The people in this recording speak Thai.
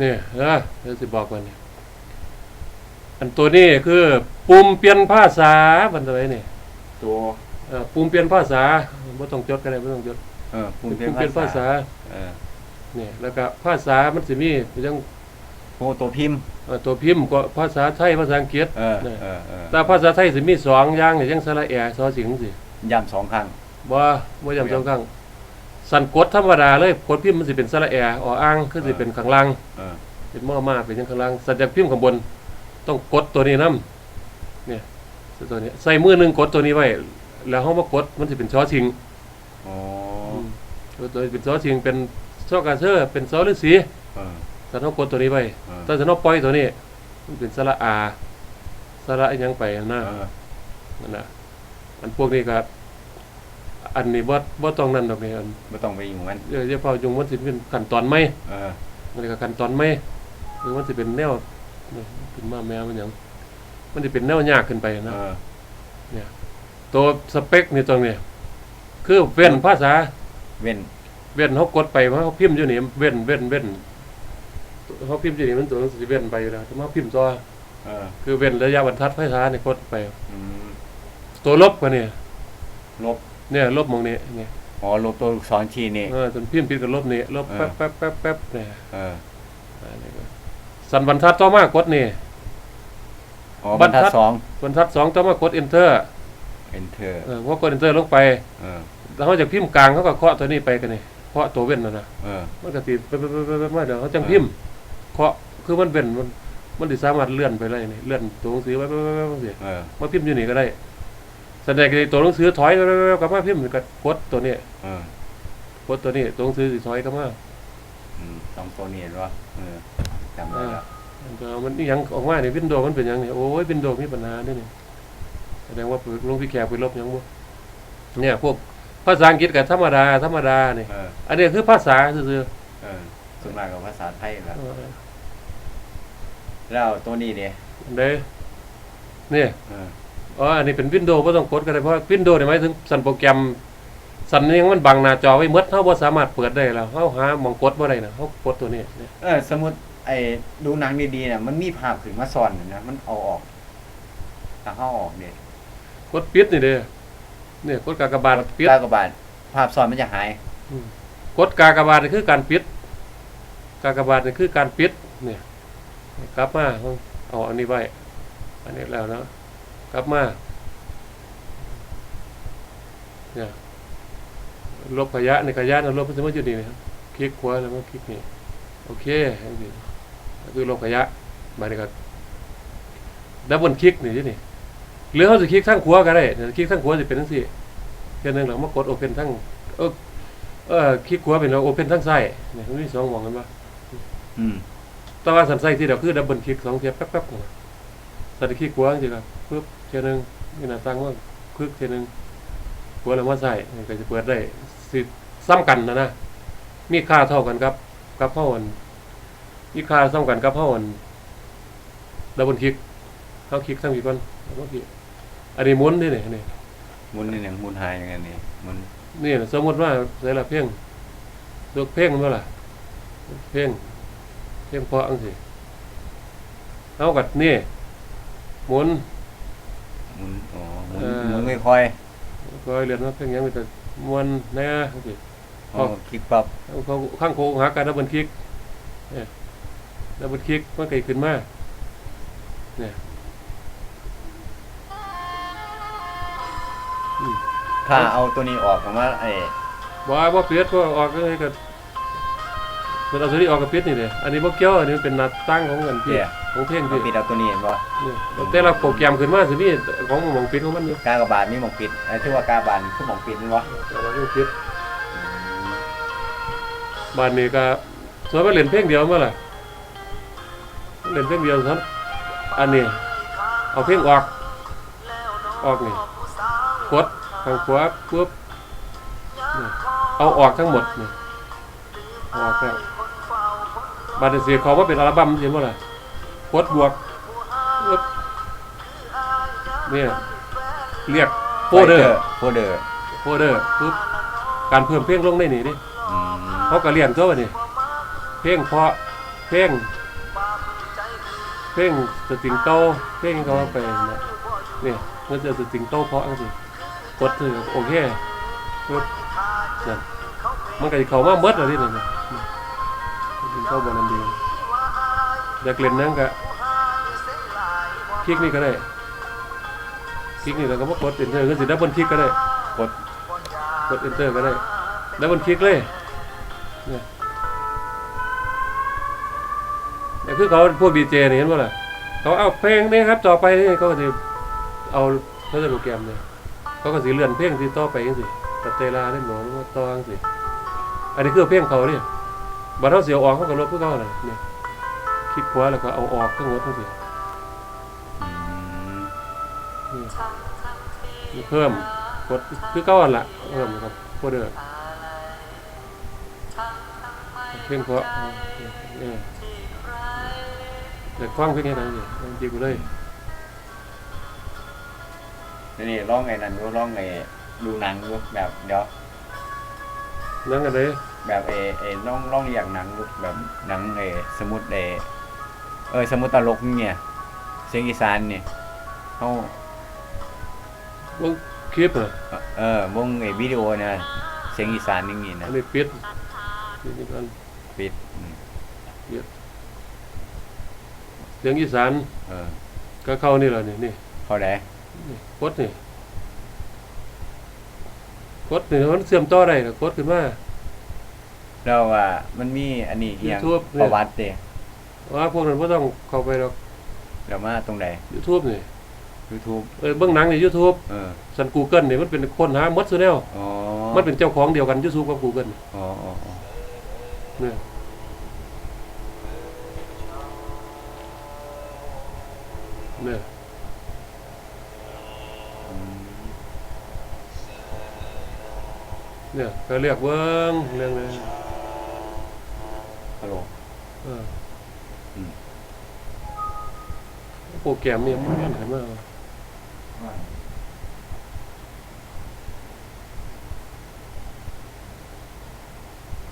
นี่เออเดี๋ยวสิบอกมันนี่อันตัวนี้คือปุ่มเปลี่ยนภาษาบันไดนี่ตัวเออปุ่มเปลี่ยนภาษาไม่ต้องจดก็ได้ไม่ต้องจดเออภูปุ่มิมเปลี่ยนเปลี่ยนภาภาษาษาเออเนี่ยแล้วก็ภาษามันสิมียังโอ้ตัวพิมพ์ เอ่อตัวพิมพ์ก็ภาษาไทยภาษาอังกฤษ เออเนี่ย เออเออแต่ภาษาไทยสิมีสองอย่างเนี่ยยังสระแอซอสิงสิย้ำสองครั้งบ่บ่จำสองครั้ง สันกดธรรมดาเลยกดพิมพ์มันสิเป็นสระแอออ่างคือสิเป็นข้างล่างเออเป็นหม้อมาเป็นอยังข้างล่างสัญญาพิมพ์ข้างบน ต้องกดตัวนี้นํเนี่ยตัวนี้ใส่มือหนึงกดตัวนี้ไว้แล้วเฮามากดมันสิเป็นชอชิงอ๋อตัวตัวเป็นชอชิงเป็นชอกาเซอร์เป็นซอฤาษีเออถ้าเฮากดตัวนี้ไว้เออถ้าจะเฮาปล่อยตัวนี้มันเป็นสระอาสระอิหยังไปนะเออนั่นน่ะอันพวกนี้ก็ อันนี้บ่บ่ต้องนั่นดอกนี่อันไม่ต้องไปอยู่มันเดี๋ยวเดี๋ยวพอยุงมันสิเป็นขั้นตอนใหม่เออมันก็ขั้นตอนใหม่หรือมันสิเป็นแนวนี่เป็นมาแมวมันหยังมันสิเป็นแนวยากขึ้นไปเอนะอตัวสเปคนี่ตรงนี้คือเว้นภาษา เว้นเว้นเฮากดไปเฮาพิมพ์อยู่นี่เว้นเว้นเว้นเฮาพิมพ์อยู่นี่มันตัวหนังสือเว้นไปอยู่แล้วถ้ามาพิมพ์ต่อเออคือเว้นระยะบรรทัดภาษานี่กดไป อืมตัวลบก็นี่ลบ เนี่ยลบหมองนี้นี่อ๋อลบตัวลูกศรชี้นี่ เออจนพิมพ์ผิดกับลบนี่ลบเออ แป๊บแป๊บแป๊บแป๊บเนี่ยเอออันนี้ก็สันบรรทัดต่อมากดนี่ อ๋อบรรทัดบรรทัด สอง บรรทัดสองต่อมากด enter enter เออพอกด enter ลงไปเออแล้วเขาจากพิมพ์กลางเขาก็เคาะตัวนี้ไปกันนี่เคาะตัวเว้นน่ะนะเออ มันก็ติดไปไปไปไปไปมาเดี๋ยวเขาจังพิมพ์เคาะคือมันเว้นมันมันสิสามารถเลื่อนไปเลยนี่เลื่อนตัวหนังสือไว้ไปไปไปไปไปเออ มาพิมพ์อยู่นี่ก็ได้ แสดงตัวหนังสือถอยไปไปไปไปกลับมาพิมพ์ก็กดตัวนี้เออกดตัวนี้ตัวหนังสือสิถอยกลับมาอืมสองตัวนี้เห็นปะเออจำได้แล้วมันก็มันอิหยังออกมาเนี่ยวินโดว์มันเป็นหยังเนี่ยโอ้ยวินโดว์มีปัญหาด้วยนี่แสดงว่าลงพี่แขกไปลบหยังบ่เนี่ยพวกภาษาอังกฤษกับธรรมดาธรรมดาเนี่ยเอออันนี้คือภาษาซื่อเออส่วนมากกับภาษาไทยแหละๆเออแล้วตัวนี้เนี่ยเด้เนี่ยเออ อ๋ออันนี้เป็นวินโดว์บ่ต้องกดก็ได้เพราะวินโดว์เนี่ยหมายถึงสั่นโปรแกรมสั่นนี่ยังมันบังหน้าจอไว้หมดเฮาบ่สามารถเปิดได้แล้วเฮาหาหมองกดบ่ได้นะเฮากดตัวนี้เนี่ยเออ สมมติไอ้ดูหนังดีๆเนี่ยมันมีภาพขึ้นมาซ้อนนะมันเอาออกถ้าเข้าออกเนี่ยกดปิดนี่เด้อเนี่ยกดกากบาทปิดตากระบาดภาพซ้อนมันจะหายกดกากบาทนี่คือการปิด กากบาทนี่คือการปิดเนี่ยกลับมาเอาอันนี้ไว้อันนี้แล้วเนาะ กลับมาเนี่ยลบขยะในขยะนะลบมันจะมาอยู่นี่นะครับคลิกขวาแล้วก็คลิกนี่โอเคอันนี้ก็คือลบขยะมาเลยครับดับเบิลคลิกนี่ที่นี่หรือเขาจะคลิกทั้งขวาก็ได้แต่คลิกทั้งขวาจะเป็นทั้งสี่แค่นั้นเรามากดโอเพนทั้งเออเออคลิกขวาเป็นโอเพนทั้งซ้ายเนี่ยมันมีสองหมองกันปะอืมแต่ว่าสันไส้ที่เดียวคือดับเบิลคลิกสองเทียบแป๊บๆนะ สันคลิกขวาจริงๆครับปึ๊บเทียหนึงนี่หน้าตั้งว่าคลิกเทียหนึงขวาแล้วมาใส่นี่ก็จะเปิดได้สิซ้ำกันนะนะมีค่าเท่ากันครับกับเท่าอันมีค่าซ้ำกันกับเท่าอันดับเบิลคลิกเข้าคลิกทั้งกี่คนแล้วก็คลิกอันนี้หมุนนี่นี่นี่หมุนนี่หนึ่งหมุนหายอย่างนี้หมุนนี่สมมติว่าใส่ละเพ่งตัวเพ่งมันว่าล่ะเพ่งเพ่งเพราะอังสิเอากัดนี่ หมุน หมุนอ๋อหมุนเออ หมุนไม่ค่อยก็เรียนว่าเพ่งหยังมีแต่มวนแน่จังสิอ๋อคลิกปั๊บเอาเขาข้างโค้งหาการดับเบิลคลิกเนี่ยดับเบิลคลิกมันเกิดขึ้นมาเนี่ยถ้าเอาตัวนี้ออกผมว่าไอ้บ่ว่าเปลี่ยนก็ออกก็เลยก็มันเอาตัวนี้ออกกับเปลี่ยนนี่เลยอันนี้บ่เกี่ยวอันนี้มันเป็นหน้าตั้งของเงินพี่เนี่ย ของเพ่งมาพี่ปิดเอาตัวนี้เห็นป่ะนี่แต่ละโปรแกรมขึ้นมาสิมีของหมองปิดของมันอยู่กากบาทนี่หมองปิดไอ้ที่ว่ากาบาทคือหมองปิดนี่วะแต่เราต้องคิดบ้านนี้ก็ส่วนมาเล่นเพลงเดียวมาล่ะเล่นเพลงเดียวครับอันนี้เอาเพลงออก ออกนี่กดข้างขวาปุ๊บนี่เอาออกทั้งหมดนี่เอาออกแล้วบาดนี้สิเขาว่าเป็นอัลบั้มเห็นบ่ล่ะ กดบวกปึ๊บเนี่ยเรียกโฟเดอร์โฟเดอร์โฟเดอร์ปุ๊บการเพิ่มเพลงลงได้นี่ดิอืมเขาก็เรียนตัวนี่เพลงเพราะเพลงเพลงสตริงโตเพลงเขาว่าไปนะนี่มันจะสตริงโตเพราะอังสิกดถือโอเคปึ๊บนั่นมันก็สิเข้ามาเบิดแล้วนี่นั่นน่ะสตริงโตบ่นั่นดี อยากเล่นนั่นก็คลิกนี่ก็ได้คลิกนี่แล้วก็มากด enter ก็สิดับเบิลคลิกก็ได้กดกด enter ก็ได้ดับเบิลคลิกเลยเนี่ยแต่คือเขาพวกดีเจนี่เห็นป่ะล่ะเขาเอาเพลงนี้ครับต่อไปนี่เขาก็จะเอาเขาจะโปรแกรมเนี่ยเขาก็สิเลื่อนเพลงที่ต่อไปจังสิสเตลาเล่นหนอนว่าต่อจังสิอันนี้คือเพลงเขาเนี่ยบัดเขาเสียออกเขาก็ลบเพื่อเขาเลยเนี่ย คลิกขวาแล้วก็เอาออกทั้งหมดทั้งสิอืมนี่เพิ่มกดคือเก้าอันละเพิ่มครับโคเดอร์เพลงเพราะเนี่ยเด็กฟังเพลงให้ดังสิจริงๆเลยนี่นี่ร้องไงนั่นดูร้องไงดูหนังดูแบบเดี๋ยวนั่งกันเลยแบบเอเอน้องร้องอย่างหนังดูแบบหนังเอสมุดเอ เออสมุดตลกนี่เนี่ย เสียงอีสานเนี่ยเขาวงคลิปอะเออวงไอวิดีโอเนี่ยเสียงอีสานนี่นี่นะอันนี้ปิดนี่กันปิดอืมเสียงอีสานเออก็เข้านี่แหละนี่นี่พอได้นี่กดนี่กดนี่มันเสื่อมต่อได้ก็กดขึ้นมาแล้วว่ามันมีอันนี้อหย่าง YouTube เนี่ยประวัติเด้ ว่าพวกนั้นบ่ต้องเข้าไปหรอกแล้วมาตรงไหน YouTube นี่ YouTube เออเบิ่งหนังใน YouTube เออสัน Google นี่มันเป็นคนหาหมดซุแนวอ๋อมันเป็นเจ้าของเดียวกัน YouTube กับ Google อ๋ออ๋ออ๋อเนี่ยเนี่ยอืมเนี่ยก็เรียกเบิ้งเรื่องนี้ฮัลโหลเอออม โปรแกรมเนี่ยมันเห็นไหมว่า